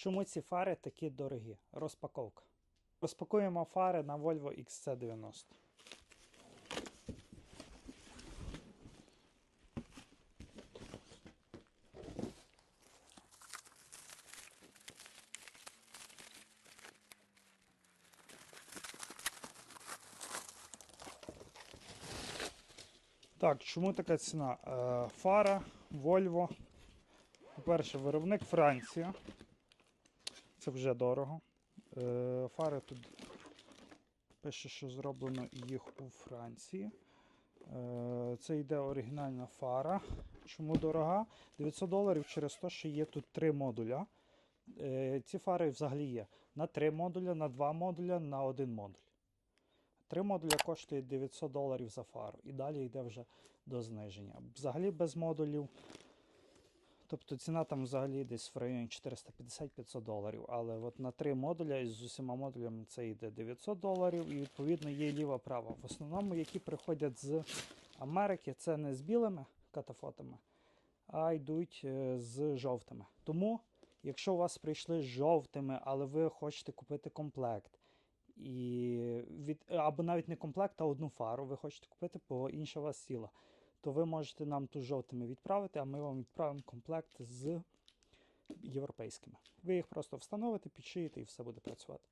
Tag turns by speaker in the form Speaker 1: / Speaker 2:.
Speaker 1: Чому ці фари такі дорогі? Розпаковка. Розпакуємо фари на Volvo XC90. Так, чому така ціна? Е, фара Volvo. По-перше, виробник Франція. Це вже дорого. Е, фари тут пише, що зроблено їх у Франції. Е, це йде оригінальна фара. Чому дорога? 900 доларів через те, що є тут три модуля. Е, ці фари взагалі є на 3 модуля, на 2 модуля, на 1 модуль. Три модуля коштує 900 доларів за фару. І далі йде вже до зниження. Взагалі без модулів. Тобто ціна там взагалі десь в районі 450-500 доларів. Але от на три модуля із з усіма модулями це йде 900 доларів. І відповідно є ліва-права. В основному, які приходять з Америки, це не з білими катафотами, а йдуть е, з жовтими. Тому, якщо у вас прийшли з жовтими, але ви хочете купити комплект, і від, або навіть не комплект, а одну фару ви хочете купити, бо інша у вас сіла, то ви можете нам ту жовтими відправити, а ми вам відправимо комплект з європейськими. Ви їх просто встановите, підшиєте і все буде працювати.